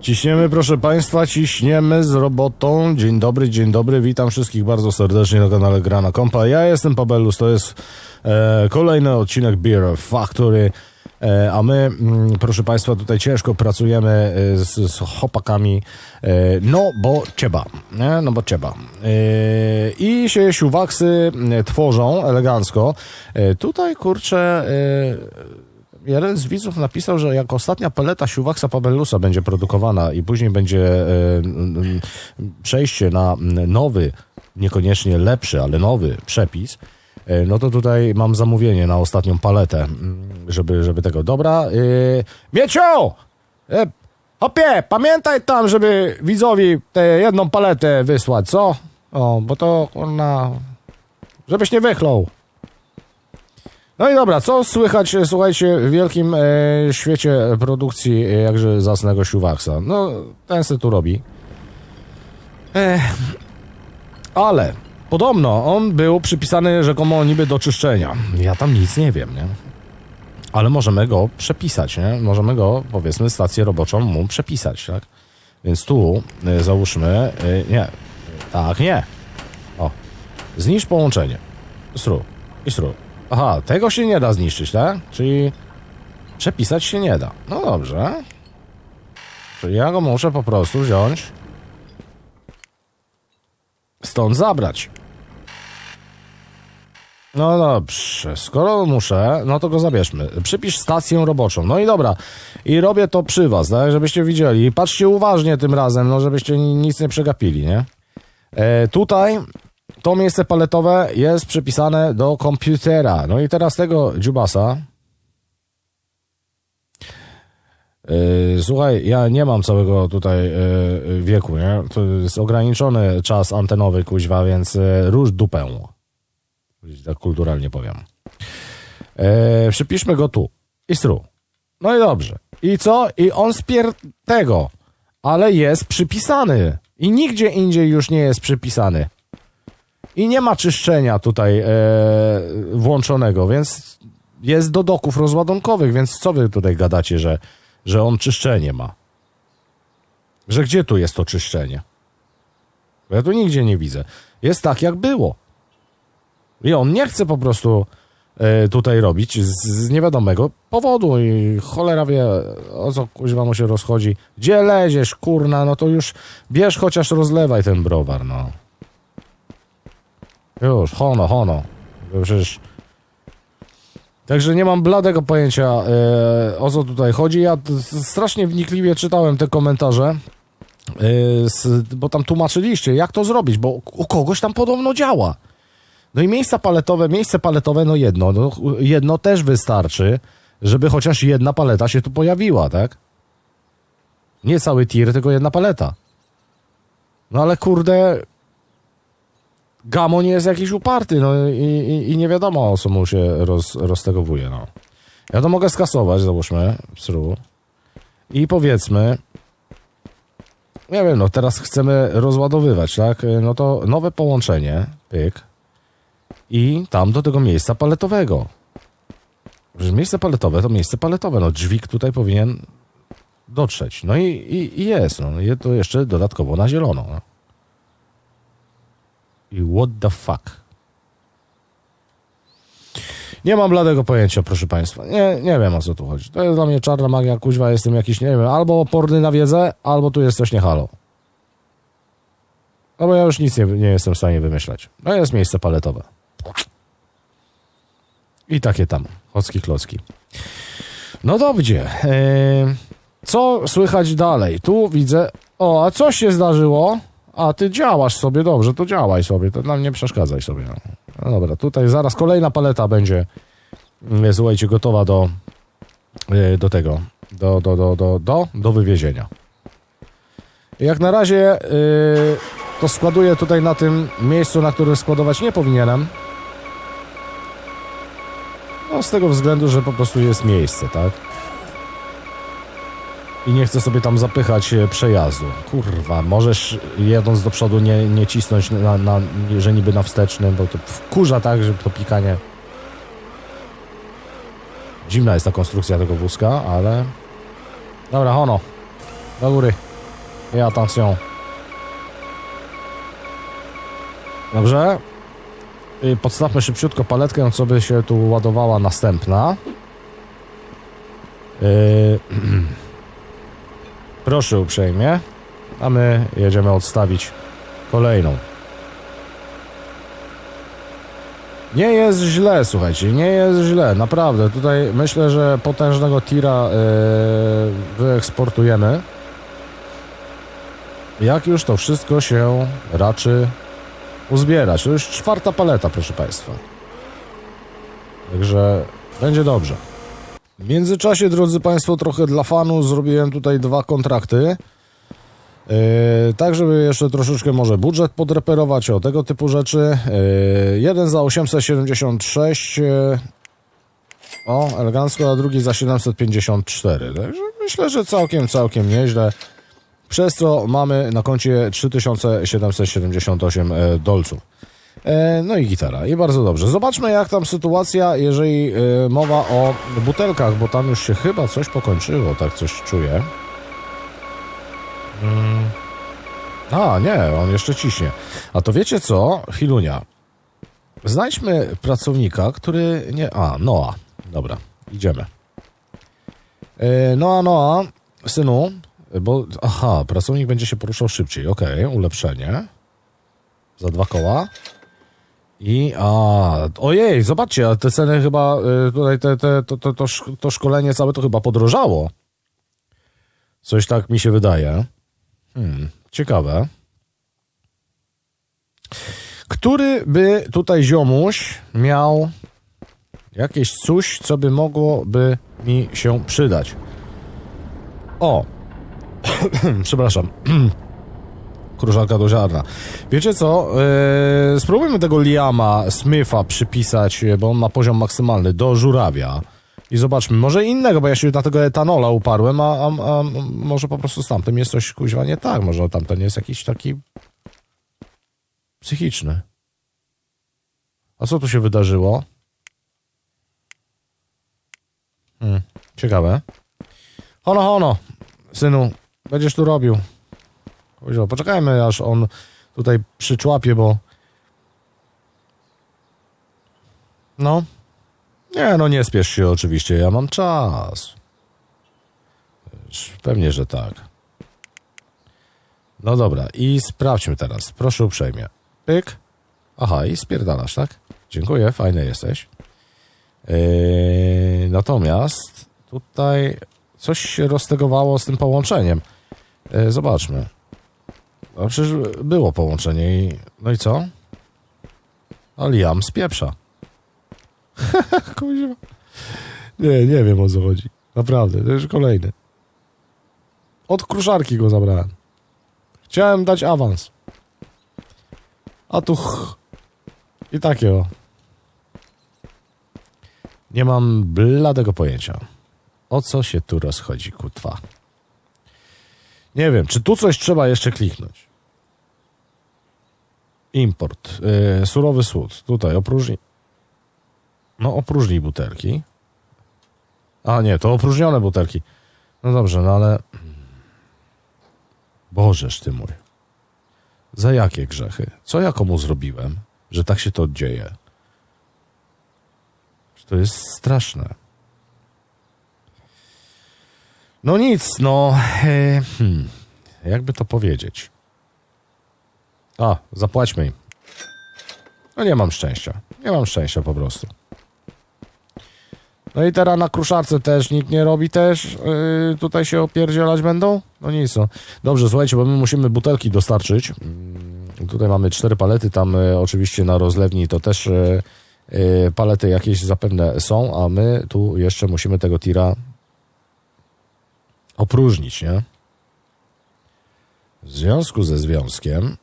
Ciśniemy, proszę Państwa, ciśniemy z robotą. Dzień dobry, dzień dobry, witam wszystkich bardzo serdecznie na kanale Grana Kompa. Ja jestem Pabellus, to jest e, kolejny odcinek Beer Factory, e, a my, mm, proszę Państwa, tutaj ciężko pracujemy e, z, chłopakami, e, no bo trzeba, nie? no bo trzeba. E, I się siuwaksy tworzą elegancko. Tutaj, kurczę... E, Jeden z widzów napisał, że jak ostatnia paleta Siuwaksa Pabellusa będzie produkowana i później będzie e, n- przejście na n- nowy, niekoniecznie lepszy, ale nowy przepis, e, no to tutaj mam zamówienie na ostatnią paletę, mm, żeby, żeby tego. Dobra, e, Mieciu! E, hopie, pamiętaj tam, żeby widzowi tę jedną paletę wysłać, co? O, bo to, kurna, żebyś nie wychlął. No i dobra, co słychać, słuchajcie, w wielkim e, świecie produkcji e, jakże zasnego Siuwaksa? No, ten se tu robi. E, ale podobno on był przypisany rzekomo niby do czyszczenia. Ja tam nic nie wiem, nie? Ale możemy go przepisać, nie? Możemy go, powiedzmy, stację roboczą mu przepisać, tak? Więc tu e, załóżmy, e, nie, tak, nie. O, zniszcz połączenie. Sru i sru. Aha, tego się nie da zniszczyć, tak? Czyli przepisać się nie da. No dobrze. Czyli ja go muszę po prostu wziąć. Stąd zabrać. No dobrze, skoro muszę, no to go zabierzmy. Przypisz stację roboczą. No i dobra. I robię to przy was, tak? Żebyście widzieli. Patrzcie uważnie tym razem, no żebyście ni- nic nie przegapili, nie? E, tutaj to miejsce paletowe jest przypisane do komputera. No i teraz tego dziubasa. Yy, słuchaj, ja nie mam całego tutaj yy, wieku, nie? To jest ograniczony czas antenowy, kuźwa, więc yy, róż dupę. Tak kulturalnie powiem. Przypiszmy go tu. I stru. No i dobrze. I co? I on spier tego. Ale jest przypisany. I nigdzie indziej już nie jest przypisany. I nie ma czyszczenia tutaj e, włączonego, więc jest do doków rozładunkowych, więc co wy tutaj gadacie, że, że on czyszczenie ma? Że gdzie tu jest to czyszczenie? Bo ja tu nigdzie nie widzę. Jest tak, jak było. I on nie chce po prostu e, tutaj robić z, z niewiadomego powodu i cholera wie, o co kuźwa mu się rozchodzi. Gdzie leziesz, kurna, no to już bierz chociaż rozlewaj ten browar, no. Już, hono, hono. Przecież... Także nie mam bladego pojęcia e, o co tutaj chodzi. Ja strasznie wnikliwie czytałem te komentarze, e, z, bo tam tłumaczyliście, jak to zrobić, bo u kogoś tam podobno działa. No i miejsca paletowe, miejsce paletowe, no jedno, no, jedno też wystarczy, żeby chociaż jedna paleta się tu pojawiła, tak? Nie cały tir, tylko jedna paleta. No ale kurde, Gamon jest jakiś uparty, no i, i, i nie wiadomo, co mu się roz, roztegowuje, no. Ja to mogę skasować, załóżmy, sru. I powiedzmy, nie wiem, no teraz chcemy rozładowywać, tak? No to nowe połączenie, pyk. I tam do tego miejsca paletowego. Miejsce paletowe to miejsce paletowe, no dźwig tutaj powinien dotrzeć. No i, i, i jest, no i to jeszcze dodatkowo na zielono. No. I what the fuck? Nie mam bladego pojęcia, proszę państwa. Nie, nie wiem o co tu chodzi. To jest dla mnie czarna magia, kuźwa, jestem jakiś, nie wiem, albo oporny na wiedzę, albo tu jest coś nie halo. No bo ja już nic nie, nie jestem w stanie wymyślać. No jest miejsce paletowe. I takie tam, chocki klocki. No dobrze. Eee, co słychać dalej? Tu widzę... O, a coś się zdarzyło? A, ty działasz sobie, dobrze, to działaj sobie, to nam nie przeszkadzaj sobie. No. No dobra, tutaj zaraz kolejna paleta będzie, mm, słuchajcie, gotowa do, y, do tego, do, do, do, do, do, do wywiezienia. Jak na razie y, to składuję tutaj na tym miejscu, na którym składować nie powinienem. No z tego względu, że po prostu jest miejsce, tak? I nie chcę sobie tam zapychać e, przejazdu. Kurwa, możesz jedąc do przodu nie, nie cisnąć na, na, że niby na wstecznym, bo to wkurza tak, że to pikanie. Dziwna jest ta konstrukcja tego wózka, ale... Dobra, hono. Do góry. I attention. Dobrze. Podstawmy szybciutko paletkę, co by się tu ładowała następna. Yy, Proszę uprzejmie. A my jedziemy odstawić kolejną. Nie jest źle, słuchajcie, nie jest źle, naprawdę. Tutaj myślę, że potężnego tira yy, wyeksportujemy. Jak już to wszystko się raczy uzbierać. To już czwarta paleta, proszę Państwa. Także będzie dobrze. W międzyczasie, drodzy Państwo, trochę dla fanu zrobiłem tutaj dwa kontrakty. Yy, tak, żeby jeszcze troszeczkę może budżet podreperować o tego typu rzeczy. Yy, jeden za 876. Yy, o, elegancko, a drugi za 754. Także myślę, że całkiem, całkiem nieźle. Przez co mamy na koncie 3778 e, dolców. E, No i gitara. I bardzo dobrze. Zobaczmy, jak tam sytuacja, jeżeli e, mowa o butelkach, bo tam już się chyba coś pokończyło, tak coś czuję. Mm. A, nie, on jeszcze ciśnie. A to wiecie co, Filunia? Znajdźmy pracownika, który nie... A, Noa. Dobra, idziemy. E, Noa, Noa, synu, bo... Aha, pracownik będzie się poruszał szybciej. Okej, ulepszenie. Za dwa koła. I a, ojej, zobaczcie, te ceny chyba y, tutaj te, te, to, to, to, to szkolenie całe to chyba podrożało. Coś tak mi się wydaje. Hmm, ciekawe. Który by tutaj ziomuś miał jakieś coś, co by mogłoby mi się przydać? O! Przepraszam. Kruszalka do ziarna. Wiecie co? Yy, spróbujmy tego Liama Smitha przypisać, bo on ma poziom maksymalny, do żurawia. I zobaczmy, może innego, bo ja się na tego etanola uparłem, a, a, a może po prostu z tamtym jest coś kuźwa nie tak. Może tamten jest jakiś taki psychiczny. A co tu się wydarzyło? Hmm, ciekawe. Hono, hono, synu, będziesz tu robił. Kuźwa, poczekajmy, aż on tutaj przyczłapie, bo... No. Nie, no nie spiesz się oczywiście, ja mam czas. Pewnie, że tak. No dobra, i sprawdźmy teraz. Proszę uprzejmie. Pyk. Aha, i spierdalasz, tak? Dziękuję, fajny jesteś. Yy, natomiast tutaj coś się roztegowało z tym połączeniem. Yy, zobaczmy. No przecież było połączenie i... No i co? A Liam spieprza. Kuźwa. Nie, nie wiem o co chodzi. Naprawdę, to już kolejny. Od kruszarki go zabrałem. Chciałem dać awans. A tu... ch- I takiego. Nie mam bladego pojęcia. O co się tu rozchodzi, kutwa? Nie wiem, czy tu coś trzeba jeszcze kliknąć? Import. Yy, surowy słód. Tutaj opróżni. No, opróżnij butelki. A nie, to opróżnione butelki. No dobrze, no ale. Bożeż ty mój. Za jakie grzechy? Co ja komu zrobiłem, że tak się to dzieje? To jest straszne. No nic, no. E, hmm, jakby to powiedzieć. A, zapłaćmy im. No nie mam szczęścia. Nie mam szczęścia po prostu. No i teraz na kruszarce też nikt nie robi też. Yy, tutaj się opierdzielać będą? No nic, no. Dobrze, słuchajcie, bo my musimy butelki dostarczyć. Mm, Tutaj mamy cztery palety, tam y, oczywiście na rozlewni to też y, y, palety jakieś zapewne są, a my tu jeszcze musimy tego tira opróżnić, nie? W związku ze związkiem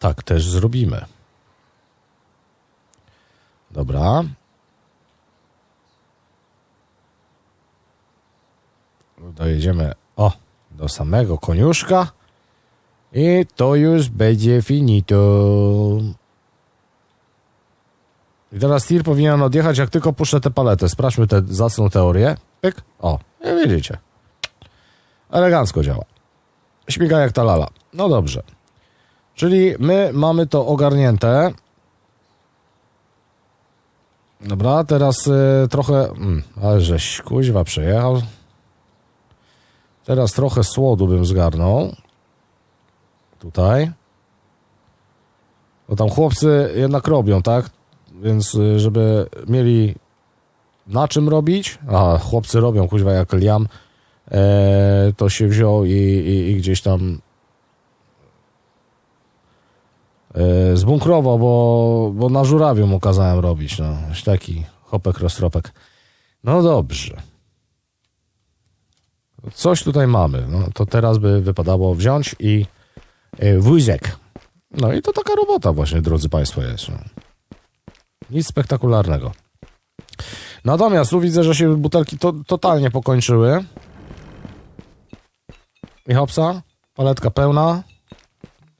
tak też zrobimy. Dobra. Dojedziemy, o, do samego koniuszka i to już będzie finito. I teraz tir powinien odjechać, jak tylko puszczę tę paletę. Sprawdźmy tę zacną teorię. Pyk. O, i widzicie. Elegancko działa. Śmiga jak ta lala. No dobrze. Czyli my mamy to ogarnięte. Dobra, teraz y, trochę... Mm, ale żeś kuźwa przejechał. Teraz trochę słodu bym zgarnął. Tutaj. Bo tam chłopcy jednak robią, tak? Więc y, żeby mieli na czym robić, a chłopcy robią, kuźwa, jak liam, e, to się wziął i, i, i gdzieś tam e, zbunkrował, bo, bo na żurawiu mu kazałem robić, no. Taki hopek, roztropek. No dobrze. Coś tutaj mamy, no to teraz by wypadało wziąć i e, wózek. No i to taka robota właśnie, drodzy Państwo, jest. No. Nic spektakularnego. Natomiast tu widzę, że się butelki to, totalnie pokończyły. I hopsa, paletka pełna.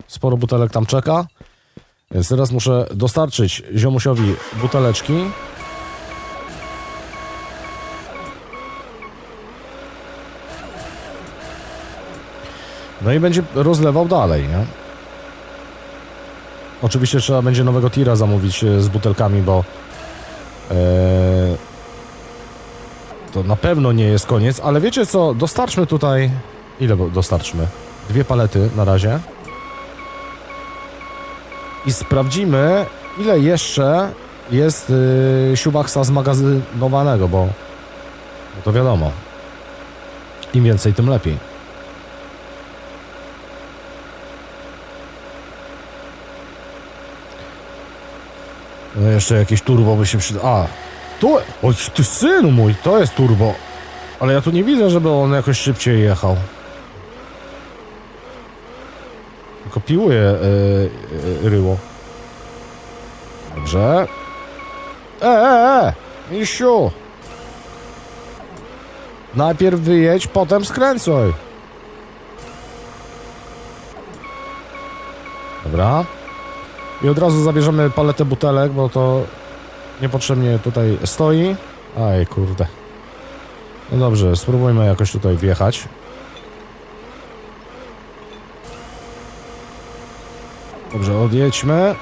Sporo butelek tam czeka. Więc teraz muszę dostarczyć ziomusiowi buteleczki. No i będzie rozlewał dalej, nie? Oczywiście trzeba będzie nowego tira zamówić e, z butelkami, bo e, to na pewno nie jest koniec, ale wiecie co, dostarczmy tutaj, ile dostarczmy? Dwie palety na razie i sprawdzimy, ile jeszcze jest yy, siubaksa zmagazynowanego, bo to wiadomo, im więcej, tym lepiej. No jeszcze jakieś turbo by się przyda. A, tu, oj, ty synu mój, to jest turbo. Ale ja tu nie widzę, żeby on jakoś szybciej jechał. Yy, yy, ryło. Dobrze. E, e, e! Misiu! Najpierw wyjedź, potem skręcaj. Dobra. I od razu zabierzemy paletę butelek, bo to niepotrzebnie tutaj stoi. Aj, kurde. No dobrze, spróbujmy jakoś tutaj wjechać. Dobrze, odjedźmy.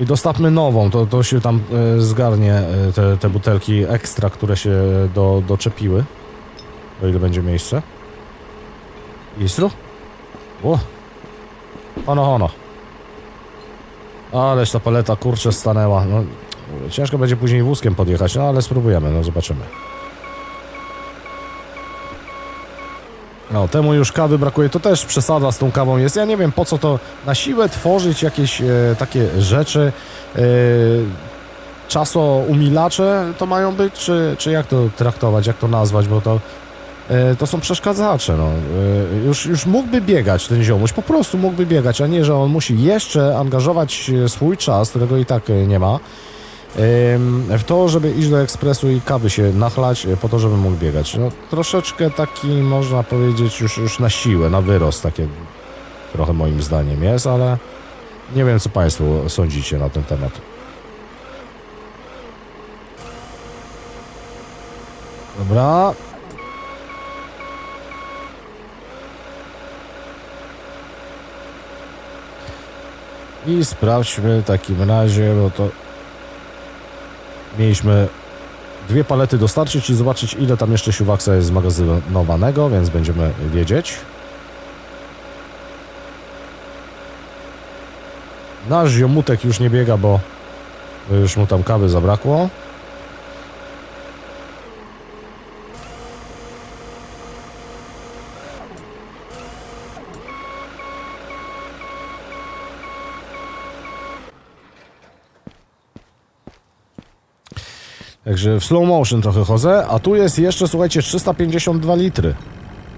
I dostawmy nową, to, to się tam e, zgarnie e, te, te butelki ekstra, które się do, doczepiły. O ile będzie miejsce. Istru? O! Ono, ono. Ależ ta paleta kurczę stanęła. No, ciężko będzie później wózkiem podjechać, no ale spróbujemy, no zobaczymy. No, temu już kawy brakuje. To też przesada z tą kawą jest. Ja nie wiem po co to na siłę tworzyć jakieś e, takie rzeczy. E, czasoumilacze to mają być, czy, czy jak to traktować, jak to nazwać, bo to E, to są przeszkadzacze. No. E, Już, już mógłby biegać ten ziomuś, po prostu mógłby biegać, a nie, że on musi jeszcze angażować e, swój czas, którego i tak e, nie ma, w to, żeby iść do ekspresu i kawy się nachlać, e, po to, żeby mógł biegać. No, troszeczkę taki, można powiedzieć, już, już na siłę, na wyrost, takie trochę moim zdaniem jest, ale nie wiem, co Państwo sądzicie na ten temat. Dobra, I sprawdźmy w takim razie, bo to mieliśmy dwie palety dostarczyć i zobaczyć ile tam jeszcze siuwaksa jest zmagazynowanego, więc będziemy wiedzieć. Nasz ziomutek już nie biega, bo już mu tam kawy zabrakło. Także w slow motion trochę chodzę, a tu jest jeszcze, słuchajcie, 352 litry.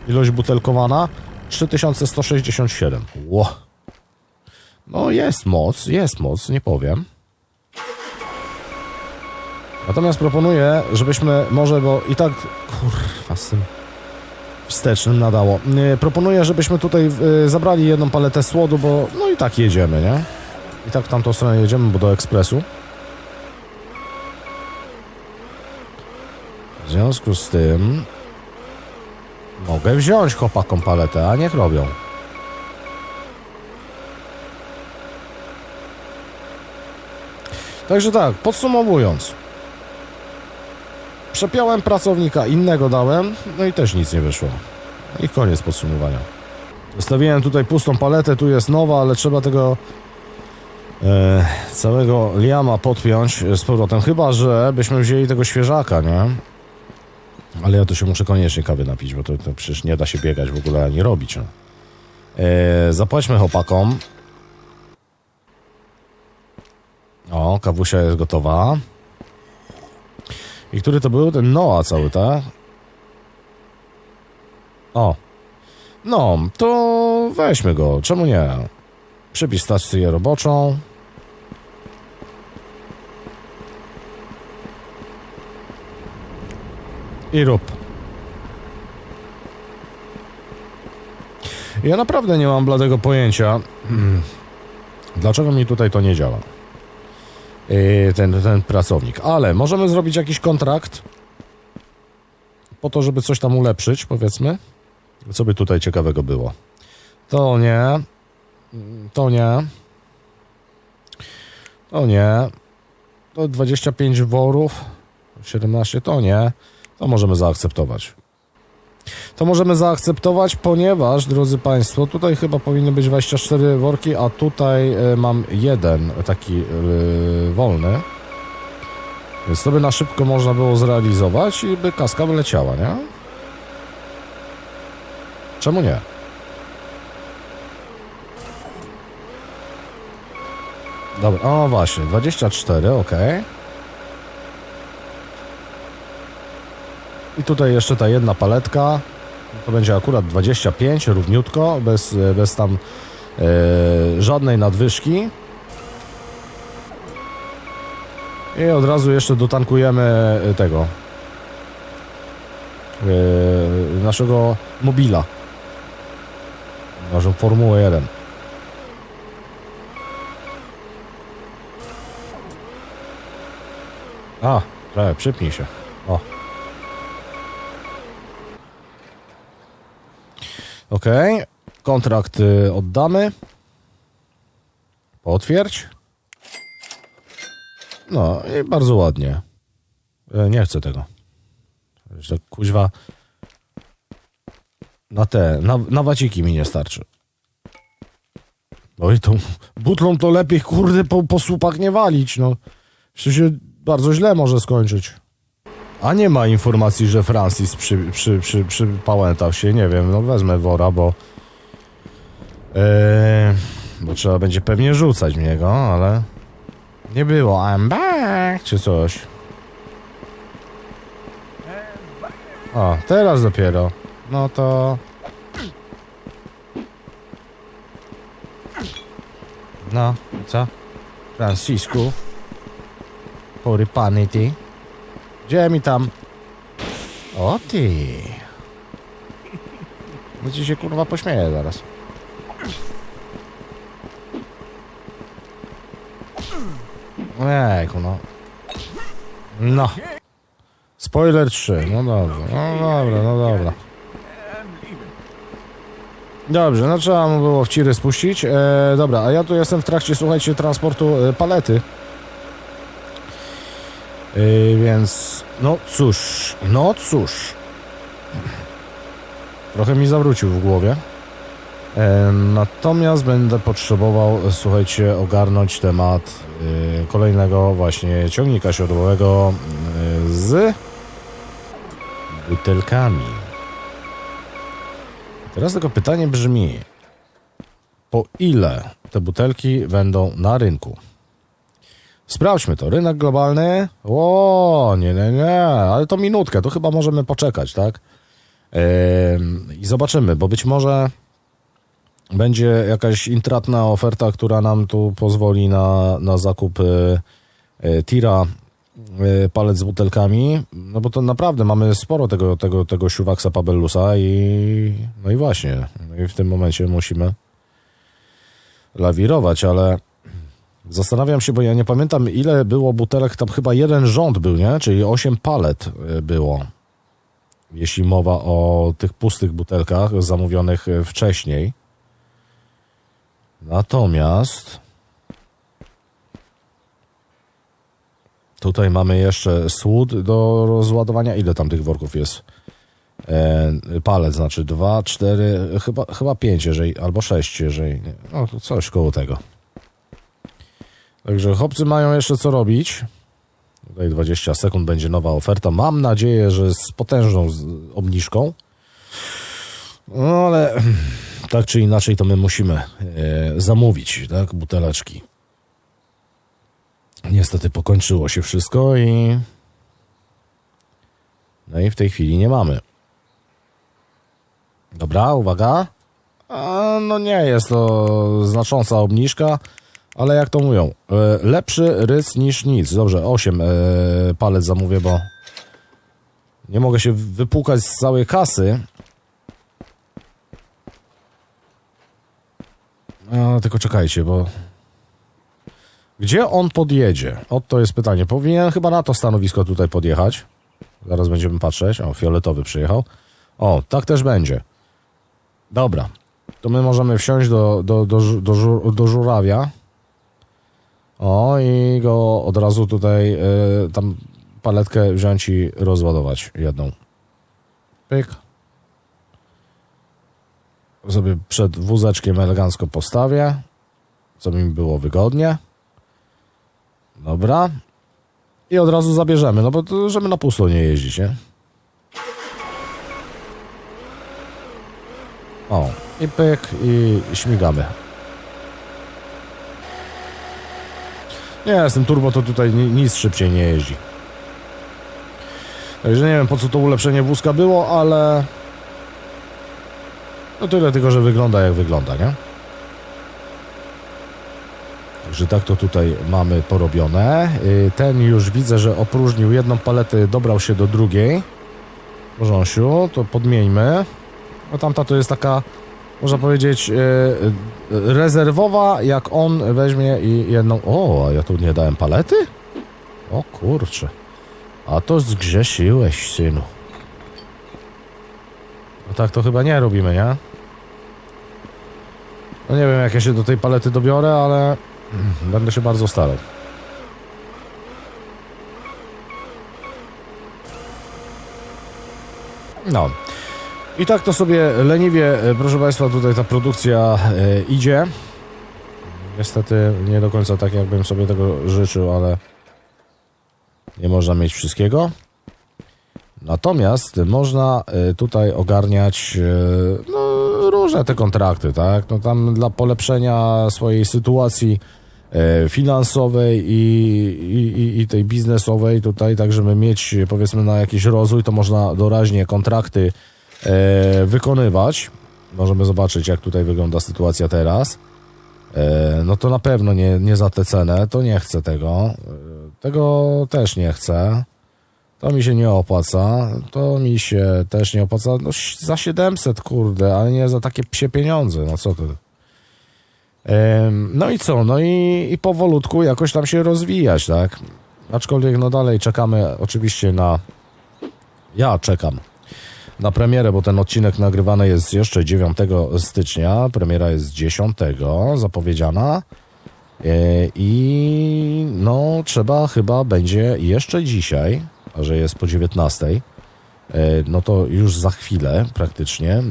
Ilość butelkowana 3167. Ło. No jest moc, jest moc, nie powiem. Natomiast proponuję, żebyśmy może, bo i tak, kurwa, z tym wstecznym nadało. Proponuję, żebyśmy tutaj y, zabrali jedną paletę słodu, bo no i tak jedziemy, nie? I tak w tamtą stronę jedziemy, bo do ekspresu. W związku z tym Mogę wziąć chłopakom paletę, a niech robią. Także tak, podsumowując. Przepiąłem pracownika, innego dałem, no i też nic nie wyszło. I koniec podsumowania. Zostawiłem tutaj pustą paletę, tu jest nowa, ale trzeba tego e, całego liama podpiąć z powrotem. Chyba, że byśmy wzięli tego świeżaka, nie? Ale ja to się muszę koniecznie kawy napić, bo to, to przecież nie da się biegać w ogóle ani robić. No. E, zapłaćmy chłopakom. O, kawusia jest gotowa. I który to był? Ten Noa cały, tak? O. No, to weźmy go. Czemu nie? Przypisz stację roboczą. I rób. Ja naprawdę nie mam bladego pojęcia, hmm, dlaczego mi tutaj to nie działa. Yy, ten, ten pracownik. Ale możemy zrobić jakiś kontrakt po to, żeby coś tam ulepszyć, powiedzmy. Co by tutaj ciekawego było? To nie. To nie. To nie. To 25 worów. 17 to nie. To możemy zaakceptować. To możemy zaakceptować, ponieważ, drodzy Państwo, tutaj chyba powinny być 24 worki, a tutaj e, mam jeden taki e, wolny. Więc to by na szybko można było zrealizować i by kaska wyleciała, nie? Czemu nie? Dobra, o właśnie, 24, ok. I tutaj jeszcze ta jedna paletka. To będzie akurat 25, równiutko, bez, bez tam e, żadnej nadwyżki. I od razu jeszcze dotankujemy tego e, naszego mobila. Naszą Formułę 1. A, trochę, przypnij się. O. Ok, kontrakt y, oddamy. Potwierdź. No i bardzo ładnie. E, Nie chcę tego. Że kuźwa na te, na, na waciki mi nie starczy. No i tą butlą to lepiej, kurde, po, po słupach nie walić, no. Jeszcze się bardzo źle może skończyć. A nie ma informacji, że Francis przy, przy, przy, przypałętał się, nie wiem, no wezmę wora, bo... Eee, bo trzeba będzie pewnie rzucać w niego, ale... Nie było, I'm back, czy coś. O, teraz dopiero. No to... No, co? Francisku? Porypany ty. Gdzie mi tam? O ty. Się kurwa pośmieje zaraz. Ejku, no. No. Spoiler 3, no dobrze, no dobra, no dobra. Dobrze, no trzeba mu było w ciry spuścić. E, dobra, a ja tu jestem w trakcie, słuchajcie, transportu e, palety. E, więc, no cóż, no cóż. Trochę mi zawrócił w głowie. E, natomiast będę potrzebował, słuchajcie, ogarnąć temat e, kolejnego właśnie ciągnika siodłowego z butelkami. Teraz tylko pytanie brzmi, po ile te butelki będą na rynku? Sprawdźmy to. Rynek globalny? O, nie, nie, nie, ale to minutkę, to chyba możemy poczekać, tak? Ym, I zobaczymy, bo być może będzie jakaś intratna oferta, która nam tu pozwoli na, na zakup y, y, tira y, palet z butelkami, no bo to naprawdę mamy sporo tego, tego, tego siuwaksa Pabellusa i no i właśnie, no i w tym momencie musimy lawirować, ale zastanawiam się, bo ja nie pamiętam ile było butelek, tam chyba jeden rząd był, nie? Czyli 8 palet y, było. jeśli mowa o tych pustych butelkach zamówionych e, wcześniej. Natomiast tutaj mamy jeszcze słód do rozładowania. Ile tam tych worków jest? E, palec, znaczy dwa, cztery, chyba, chyba pięć, jeżeli, albo sześć, jeżeli, nie. no coś koło tego. Także chłopcy mają jeszcze co robić. Tutaj 20 sekund będzie nowa oferta. Mam nadzieję, że z potężną obniżką. No ale tak czy inaczej to my musimy e, zamówić, tak, buteleczki. Niestety pokończyło się wszystko i no i w tej chwili nie mamy. Dobra, uwaga. A, no nie jest to znacząca obniżka, ale jak to mówią, e, lepszy rys niż nic. Dobrze, 8 e, palec zamówię, bo nie mogę się wypłukać z całej kasy. A, tylko czekajcie, bo gdzie on podjedzie? Oto jest pytanie. Powinien chyba na to stanowisko tutaj podjechać. Zaraz będziemy patrzeć. O, fioletowy przyjechał. O, tak też będzie. Dobra. To my możemy wsiąść do, do, do, do, do żurawia. O, i go od razu tutaj e, tam paletkę wziąć i rozładować jedną. Pyk. Sobie przed wózeczkiem elegancko postawię, co mi było wygodnie. Dobra. I od razu zabierzemy, no bo to, żeby na pusto nie jeździć, nie? O, i pyk, i śmigamy. Nie, z tym turbo to tutaj ni- nic szybciej nie jeździ. Także nie wiem po co to ulepszenie wózka było, ale... No tyle tylko, że wygląda jak wygląda, nie? Także tak to tutaj mamy porobione. Y, Ten już widzę, że opróżnił jedną paletę, dobrał się do drugiej. Porząsiu, to podmieńmy. No tamta to jest taka, można powiedzieć, y, y, rezerwowa, jak on weźmie i jedną... O, a ja tu nie dałem palety? O kurczę. A to zgrzeszyłeś, synu. No tak to chyba nie robimy, nie? No nie wiem, jak ja się do tej palety dobiorę, ale będę się bardzo starał. No. I tak to sobie leniwie, e, proszę Państwa, tutaj ta produkcja e, idzie. Niestety nie do końca tak, jakbym sobie tego życzył, ale nie można mieć wszystkiego. Natomiast można e, tutaj ogarniać no, różne te kontrakty, tak? No tam dla polepszenia swojej sytuacji finansowej i, i, i- tej biznesowej tutaj, tak żeby mieć powiedzmy na jakiś rozwój, to można doraźnie kontrakty wykonywać. Możemy zobaczyć, jak tutaj wygląda sytuacja teraz. E, no to na pewno nie, nie za tę cenę, to nie chcę tego. E, Tego też nie chcę. To mi się nie opłaca. To mi się też nie opłaca. No za 700, kurde, ale nie za takie psie pieniądze. No co ty. No i co? No i, i powolutku jakoś tam się rozwijać, tak? Aczkolwiek no dalej czekamy oczywiście na... Ja czekam na premierę, bo ten odcinek nagrywany jest jeszcze 9 stycznia, premiera jest 10 zapowiedziana. E, i no trzeba chyba będzie jeszcze dzisiaj, a że jest po 19, e, no to już za chwilę praktycznie, e,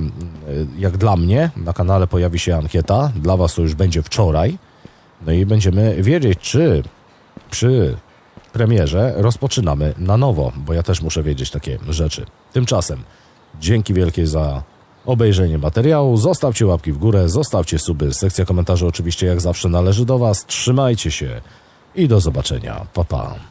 jak dla mnie na kanale pojawi się ankieta, dla was to już będzie wczoraj, no i będziemy wiedzieć, czy przy premierze rozpoczynamy na nowo, bo ja też muszę wiedzieć takie rzeczy. Tymczasem dzięki wielkie za obejrzenie materiału. Zostawcie łapki w górę, zostawcie suby. Sekcja komentarzy oczywiście jak zawsze należy do Was. Trzymajcie się i do zobaczenia. Pa, pa.